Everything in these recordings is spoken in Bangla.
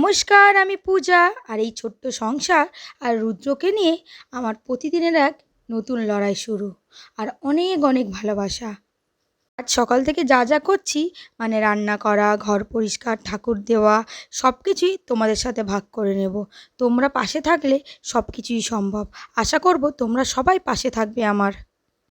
নমস্কার, আমি পূজা। আর এই ছোট্ট সংসার আর রুদ্রকে নিয়ে আমার প্রতিদিনের এক নতুন লড়াই শুরু। আর অনেক অনেক ভালোবাসা। আজ সকাল থেকে যা যা করছি মানে রান্না করা, ঘর পরিষ্কার, ঠাকুর দেওয়া সব কিছুই তোমাদের সাথে ভাগ করে নেব। তোমরা পাশে থাকলে সব কিছুই সম্ভব। আশা করব তোমরা সবাই পাশে থাকবে আমার।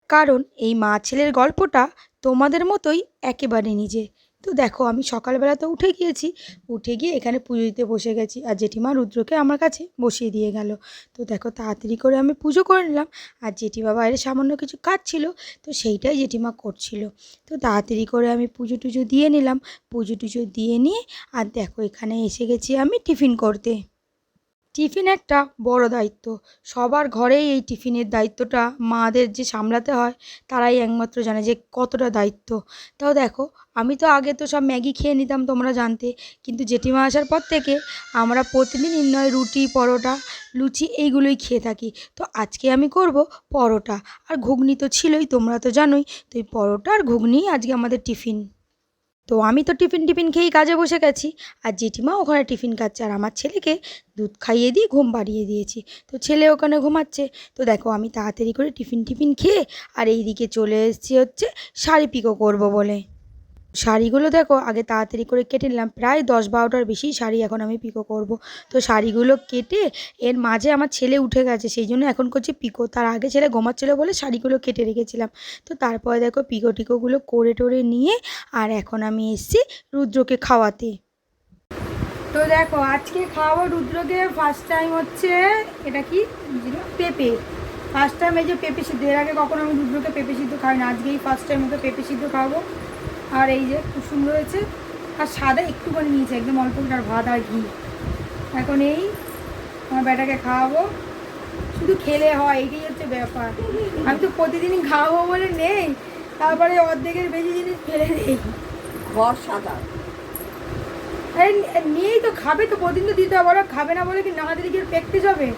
কারণ এই মা ছেলের গল্পটা তোমাদের মতোই একেবারে নিজে তো দেখো, আমি সকালবেলা তো উঠে গিয়েছি। উঠে গিয়ে এখানে পুজো দিতে বসে গেছি আর জেঠিমা রুদ্রকে আমার কাছে বসিয়ে দিয়ে গেল। তো দেখো, তাড়াতাড়ি করে আমি পুজো করে নিলাম আর জেঠিমা বাইরে সামান্য কিছু কাজ ছিল তো সেইটাই জেঠিমা করছিল। তো তাড়াতাড়ি করে আমি পুজো টুজো দিয়ে নিলাম। পুজো টুজো দিয়ে নিয়ে আর দেখো, এখানে এসে গেছি আমি টিফিন করতে। টিফিন একটা বড় দায়িত্ব। সবার ঘরেই এই টিফিনের দায়িত্বটা মাদের যে সামলাতে হয়, তারাই একমাত্র জানে যে কতটা দায়িত্ব। তাও দেখো, আমি তো আগে তো সব ম্যাগি খেয়ে নিতাম তোমরা জানতে, কিন্তু জেঠিমা আসার পর থেকে আমরা প্রতিদিন নয়, রুটি, পরোটা, লুচি এইগুলোই খেয়ে থাকি। তো আজকে আমি করব পরোটা। আর ঘুগনি তো ছিলই, তোমরা তো জানোই, তো এই পরোটা আর ঘুগনিই আজকে আমাদের টিফিন। তো আমি তো টিফিন টিফিন খেয়েই কাজে বসে গেছি। আর জেঠিমা ওখানে টিফিন খাচ্ছে আর আমার ছেলেকে দুধ খাইয়ে দিয়ে ঘুম বাড়িয়ে দিয়েছি। তো ছেলে ওখানে ঘুমাচ্ছে। তো দেখো আমি তাড়াতাড়ি করে টিফিন টিফিন খেয়ে আর এইদিকে চলে এসেছি হচ্ছে শাড়ি পিকো করব বলে। শাড়িগুলো দেখো, আগে তাড়াতাড়ি করে কেটে নিলাম। প্রায় দশ বারোটার বেশি শাড়ি এখন আমি পিকো করব। তো শাড়িগুলো কেটে এর মাঝে আমার ছেলে উঠে গেছে, সেই জন্য এখন করছি পিকো। তার আগে ছেলে ঘুমাচ্ছিল বলে শাড়িগুলো কেটে রেখেছিলাম। তো তারপরে দেখো পিকো টিকোগুলো করে টোরে নিয়ে আর এখন আমি এসেছি রুদ্রকে খাওয়াতে। তো দেখো, আজকে খাওয়াবো রুদ্রকে। ফার্স্ট টাইম হচ্ছে, এটা কি? পেঁপে। ফার্স্ট টাইম এই যে পেঁপে সিদ্ধ, এর আগে কখনো আমি রুদ্রকে পেঁপে সিদ্ধ খাই না। আজকেই ফার্স্ট টাইম ওকে পেঁপে সিদ্ধ খাওয়াবো। আর এই যে কুসুম রয়েছে আর সাদা একটুখানি নিয়েছে একদম অল্প আর ভাত আর ঘি। এখন এই আমার বেটাকে খাওয়াবো। শুধু খেলে হয় এইটাই হচ্ছে ব্যাপার। আমি তো প্রতিদিনই খাওয়াবো বলে নেই তারপরে অর্ধেকের বেশি জিনিস ফেলে নেই। ঘর সাদা নিয়েই তো খাবে তো প্রতিদিন তো দিতে হবে ওরা খাবে না বলে কি না দিলে কি প্র্যাকটিস হবে?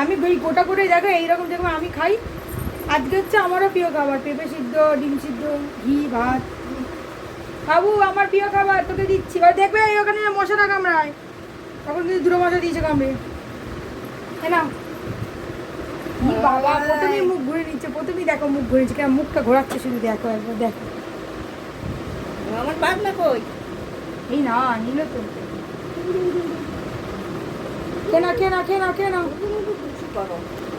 আমি ওই গোটা গোটাই দেখো এইরকম দেখো আমি খাই। আজকে হচ্ছে আমারও প্রিয় খাবার পেঁপে সিদ্ধ ডিম সিদ্ধ ঘি ভাত। বাবু আমার প্রিয় খাবার তোকে দিচ্ছি। এবার দেখবে এই ওখানে মশাটা কামড়ায়। তখন কিন্তু দুটো মশা দিয়েছে কামড়ে। হ্যাঁ না? বাবা প্রথমেই মুখ ঘুরে নিচ্ছে প্রথমেই দেখো মুখ কেন মুখটা ঘোরাচ্ছে শুধু দেখো একবার দেখো। আমার বাদ না কই? এই না নিল তো। কেনা কেনা কেনা কেনা? করো।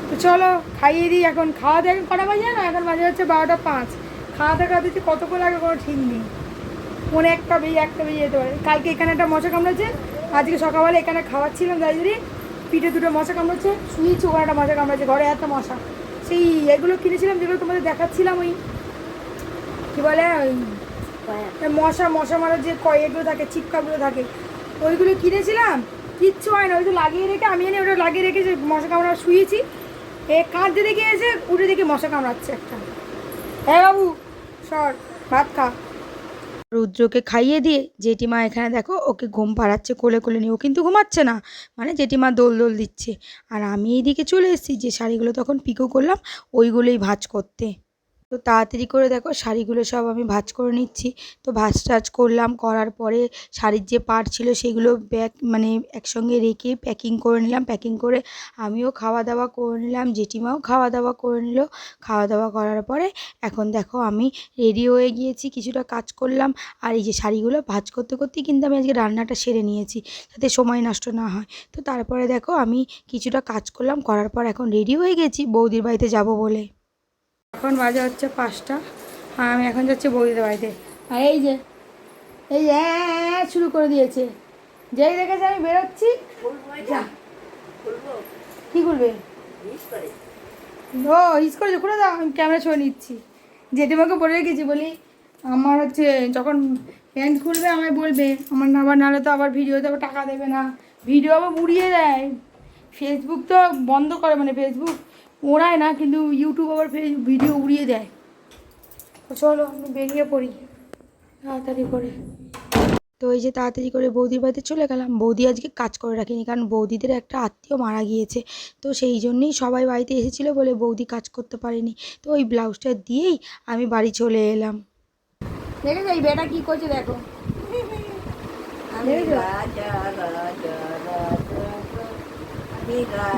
তো চলো খাইয়ে দিই এখন। খাওয়া দাওয়া এখন কটা বাজে না এখন বাজে হচ্ছে বারোটা পাঁচ। খাওয়া দাওয়া খাওয়া দিচ্ছে কতক্ষণ লাগে কোনো ঠিক নেই। মনে একটা বেজে একটা বেজে যেতে পারে। কালকে এখানে একটা মশা কামড়েছে আজকে সকালবেলা এখানে খাওয়াচ্ছিলাম যদি পিঠে দুটো মশা কামড়েছে শুয়েছি ওখানে একটা মশা কামড়েছে ঘরে এত মশা। সেই এগুলো কিনেছিলাম যেগুলো তোমাদের দেখাচ্ছিলাম ওই কী বলে ওই মশা মশা মারার যে কয় এগুলো থাকে চিপকাগুলো থাকে ওইগুলো কিনেছিলাম কিচ্ছু হয় না ওই তো লাগিয়ে রেখে আমি এনে ওটা লাগিয়ে রেখে যে মশা কামড়া শুয়েছি এ কাঁদতে দেখে এসে উঠে দেখে মশা কামড়াচ্ছে একটা। হ্যাঁ বাবু সর ভাত খা। রুদ্রকে খাইয়ে দিয়ে জেঠিমা এখানে দেখো ওকে ঘুম পাড়াচ্ছে, কোলে কোলে নিয়ে। ও কিন্তু ঘুমাচ্ছে না মানে জেঠিমা দোল দোল দিচ্ছে। আর আমি এইদিকে চলে এসেছি, যে শাড়িগুলো তখন পিকো করলাম, ওইগুলোই ভাঁজ করতে। তো তাড়াতাড়ি করে দেখো শাড়িগুলো সব আমি ভাঁজ করে নিচ্ছি। তো ভাঁজ টাজ করলাম, করার পরে শাড়ির যে পার্ট ছিল সেগুলো ব্যাগ মানে একসঙ্গে রেখে প্যাকিং করে নিলাম। প্যাকিং করে আমিও খাওয়া দাওয়া করে নিলাম, জেঠিমাও খাওয়া দাওয়া করে নিল। খাওয়া দাওয়া করার পরে এখন দেখো আমি রেডি হয়ে গিয়েছি, কিছুটা কাজ করলাম। আর এই যে শাড়িগুলো ভাঁজ করতে করতেই কিন্তু আমি আজকে রান্নাটা সেরে নিয়েছি, যাতে সময় নষ্ট না হয়। তো তারপরে দেখো আমি কিছুটা কাজ করলাম, করার পর এখন রেডি হয়ে গেছি, বৌদির বাড়িতে যাব বলে। এখন বাজে হচ্ছে পাঁচটা। আর আমি এখন যাচ্ছি বৌদিদের বাড়িতে। আর এই যে এই যে হ্যাঁ, শুরু করে দিয়েছে। যেই দেখেছে আমি বেরোচ্ছি। কী করবে? ও ইস করেছে খুলে দাও আমি ক্যামেরা ছবি নিচ্ছি। জেঠিমাকে বলে রেখেছি বলি আমার হচ্ছে যখন প্যান্ট খুলবে আমায় বলবে। আমার না আবার নাহলে তো আবার ভিডিওতে আবার টাকা দেবে না। ভিডিও আবার উড়িয়ে দেয়। ফেসবুক তো বন্ধ করে মানে ফেসবুক ওড়ায় না কিন্তু ইউটিউব আবার ভিডিও উড়িয়ে দেয়। তো চলো আমি বেরিয়ে পড়ি। তাড়াতাড়ি করে। তো এই যে তাড়াতাড়ি করে বৌদির বাড়িতে চলে গেলাম। বৌদি আজকে কাজ করে রাখিনি কারণ বৌদিদের একটা আত্মীয় মারা গিয়েছে। তো সেই জন্যেই সবাই বাড়িতে এসেছিল বলে বৌদি কাজ করতে পারেনি। তো ওই ব্লাউজটা দিয়েই আমি বাড়ি চলে এলাম। দেখেছ এই বেটা কী করছে দেখো? আমি রাজা রাজা। বিরাজ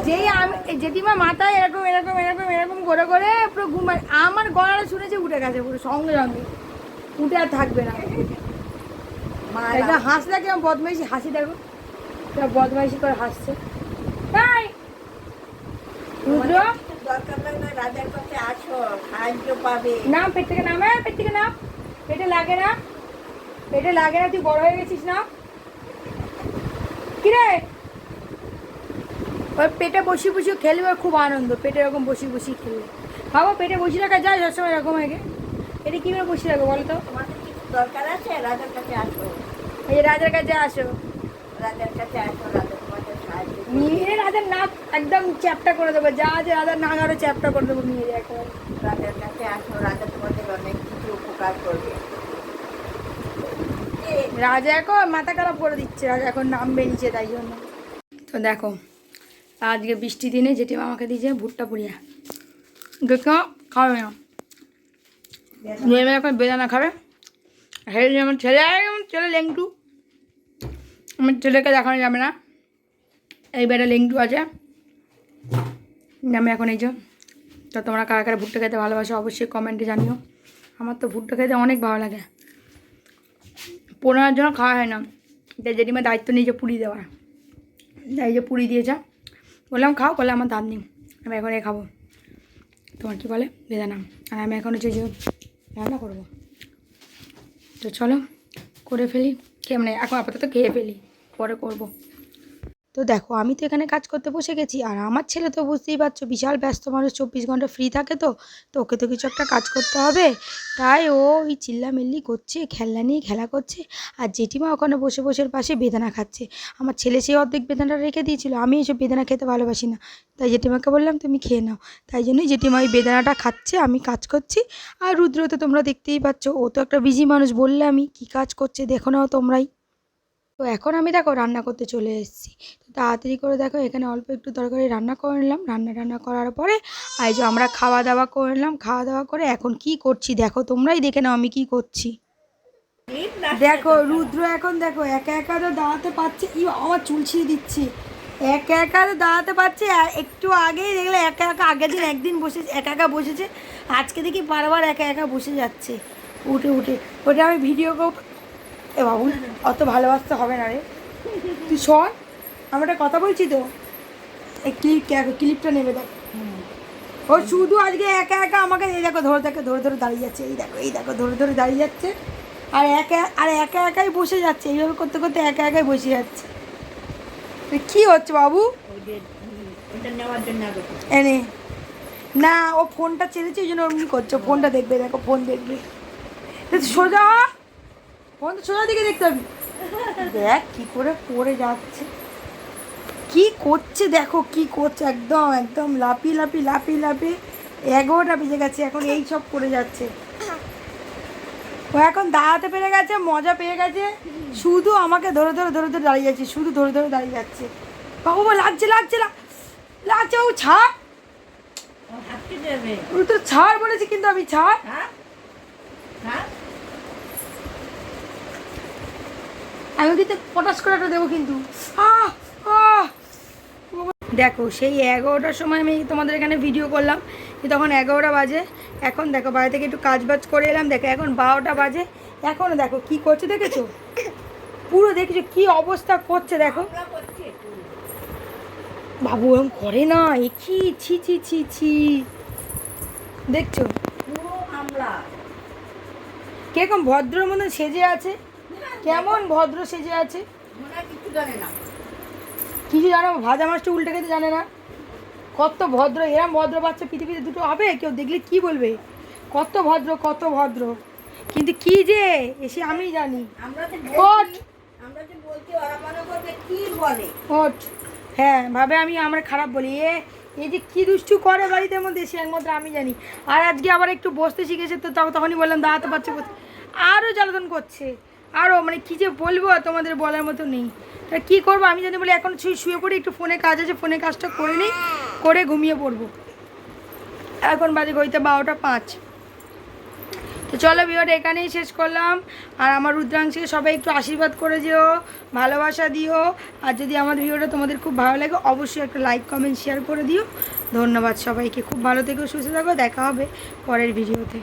যেই আমি জেঠিমা মাথায় এরকম এরকম এরকম এরকম করে করে পুরো ঘুমায় আমার গলাটা শুনেছে উঠে গেছে পুরো সঙ্গে সঙ্গে। উঠে আর থাকবে না। মা একটা হাসলে কেমন বদমাইশি হাসি দেখো। কেমন বদমাইশি করে হাসছে। তাই রুদ্র? দরকার লাগলে রাজার কাছে আসো সাহায্য পাবে। নাম পেট থেকে নাম হ্যাঁ পেট থেকে নাম। পেটে লাগে না। পেটে লাগে না তুই বড় হয়ে গেছিস না। কিরে? ওই পেটে বসি বসি খেলবে ওর খুব আনন্দ পেটে এরকম বসি বসি খেলবে। বাবা পেটে বসি রাখা যায় সবসময় এরকম আগে এটা কীভাবে বসি রাখো বলো তো? দরকার আছে? রাজার কাছে আসো। এই রাজার কাছে আসো। রাজার কাছে আসো রাজা তোমাদের সাহায্য। নিয়ে রাজার নাক একদম চ্যাপটা করে দেবো যা আছে রাজার নাক আরও চ্যাপটা করে দেবো যায় একেবারে রাজার কাছে আসো রাজা তোমাদের অনেক কিছু উপকার করবে। রাজা এখন মাথা খারাপ করে দিচ্ছে রাজা এখন নামবে নিচে তাই জন্য। তো দেখো আজকে বৃষ্টি দিনে জেঠিমা আমাকে দিয়েছে ভুট্টা পুড়িয়া। দেখো খাবে না। মেয়ে মেয়ে এখন বেদানা খাবে। হেরে যেমন ছেলে যেমন ছেলে লেংটু। আমার ছেলেকে দেখানো যাবে না। এই বেটা লেংটু আছে। আমি এখন এই যে, তো তোমরা কারা কারা ভুট্টা খেতে ভালোবাসো অবশ্যই কমেন্টে জানিও। আমার তো ভুট্টা খেতে অনেক ভালো লাগে। পনেরোর জন্য খাওয়া হয় না। তাই জেঠিমা দায়িত্ব নিয়েছে পুরি দেওয়ার। এই যে পুরি দিয়েছে। বললাম, খাও। বলে আমার দাঁত নেই। আমি এখন এ খাব। তোমার কি বলে? বেদানা। আর আমি এখন হচ্ছে যে রান্না করব। তো চলো, করে ফেলি। কেমন এখন আপাতত খেয়ে ফেলি। পরে করব। তো দেখো, আমি তো এখানে কাজ করতে বসে গেছি, আর আমার ছেলে তো বুঝতেই পারছ, বিশাল ব্যস্ত মানুষ, চব্বিশ ঘণ্টা ফ্রি থাকে তো তো ওকে তো কিছু একটা কাজ করতে হবে। তাই ও ওই চিল্লামিল্লি করছে, খেলনা নিয়ে খেলা করছে, আর জেঠিমা ওখানে বসে বসে পাশে বেদানা খাচ্ছে। আমার ছেলে সেই অর্ধেক বেদানাটা রেখে দিয়েছিল, আমি এইসব বেদানা খেতে ভালোবাসি না। তাই জেঠিমাকে বললাম, তুমি খেয়ে নাও। তাই জন্যই জেঠিমা ওই বেদানাটা খাচ্ছে, আমি কাজ করছি। আর রুদ্র তো তোমরা দেখতেই পাচ্ছ, ও তো একটা বিজি মানুষ, বললে আমি কী কাজ করছে, দেখো নাও তোমরাই। তো এখন আমি দেখো, রান্না করতে চলে এসেছি। তাড়াতাড়ি করে দেখো, এখানে অল্প একটু তরকারি রান্না করে নিলাম। রান্না টান্না করার পরে আর যে আমরা খাওয়া দাওয়া করে নিলাম। খাওয়া দাওয়া করে এখন কি করছি দেখো, তোমরাই দেখে নাও আমি কি করছি। দেখো, রুদ্র এখন দেখো, একা একা তো দাঁড়াতে পারছে। ই আমার চুল ছিঁড়ে দিচ্ছি। একা একা তো দাঁড়াতে পারছে। একটু আগেই দেখলে একা একা, আগের দিন একদিন বসে একা একা বসেছে। আজকে দেখি বারবার একা একা বসে যাচ্ছে। উঠে উঠে। ওটা আমি ভিডিও করব। এ বাবু অত ভালোবাসতে হবে না রে। তুই শোন আমি একটা কথা বলছি তো? এই ক্লিপ ক্লিপটা নেবে দেখ। ও শুধু আজকে একা একা আমাকে এই দেখো, ধরে দেখো, ধরে ধরে দাঁড়িয়ে যাচ্ছে, এই দেখো এই দেখো, ধরে ধরে দাঁড়িয়ে যাচ্ছে। আর একা আর একা একাই বসে যাচ্ছে, এইভাবে করতে করতে একা একাই বসে যাচ্ছে। কি হচ্ছে বাবু? এনে। না, ও ফোনটা ছেড়েছে, ওই জন্য অমনি করছে। ফোনটা দেখবে, দেখো, ফোন দেখবে। সোজা ফোন তো সোজা দিকে দেখতে হবে। দেখ কি করে পড়ে যাচ্ছে। কি করছে দেখো, কি করছে? একদম একদম লাপি লাপি লাপি লাপি এগারোটা বেজে গেছে, এখন এই সব করে যাচ্ছে। ও এখন দাঁড়াতে পেরে গেছে, মজা পেয়ে গেছে, শুধু আমাকে ধরে ধরে ধরে ধরে দাঁড়িয়ে যাচ্ছে শুধু ধরে ধরে দাঁড়িয়ে যাচ্ছে। বাবু লাগছে লাগছে লাগ- লাগছে বাবু ছাড়। ও ও তো ছাড় বলেছি, কিন্তু আমি ছাড়। আমি কিন্তু পটাশ করে একটা দেবো কিন্তু। আহ। দেখো, সেই এগারোটার সময় আমি তোমাদের এখানে ভিডিও করলাম তখন এগারোটা বাজে। এখন দেখো বাড়ি থেকে একটু কাজ বাজ করে এলাম, দেখো এখন বারোটা বাজে। এখনও দেখো, কি করছে দেখেছ? পুরো দেখেছ কি অবস্থা করছে দেখো। বাবু এরকম করে না, এ ছি ছি ছি ছি। দেখছ? কীরকম ভদ্র মতন সেজে আছে? কেমন ভদ্র সেজে আছে? কিছু জানে না কিছু জানো? ভাজা মাছটা উল্টে খেতে জানে না। কত ভদ্র এরম ভদ্র বাচ্চা পৃথিবীতে দুটো হবে? কেউ দেখলে কি বলবে? কত ভদ্র কত ভদ্র। কিন্তু কি যে? এসে আমি জানি। হ্যাঁ ভাবে আমি আমরা খারাপ বলি। এ এই যে কী দুষ্টু করে বাড়িতে মধ্যে সে একমাত্র আমি জানি। আর আজকে আবার একটু বসতে শিখেছে তো তখন- তখনই বললাম দাঁড়াতে পারছে। আরও জ্বালাতন করছে। আরও মানে কী যে বলব তোমাদের বলার মতো নেই। তা কী করব? আমি জানি বলে, এখন শুয়ে শুয়ে পড়ি, একটু ফোনে কাজ আছে, ফোনে কাজটা করে নিই, করে ঘুমিয়ে পড়ব। এখন বাজে গইতে বারোটা পাঁচ। তো চলো ভিডিওটা এখানেই শেষ করলাম। আর আমার রুদ্রাংশকে সবাই একটু আশীর্বাদ করে যেও, ভালোবাসা দিও। আর যদি আমার ভিডিওটা তোমাদের খুব ভালো লাগে, অবশ্যই একটা লাইক কমেন্ট শেয়ার করে দিও। ধন্যবাদ সবাইকে। খুব ভালো থেকো, সুস্থ থাকো। দেখা হবে পরের ভিডিওতে।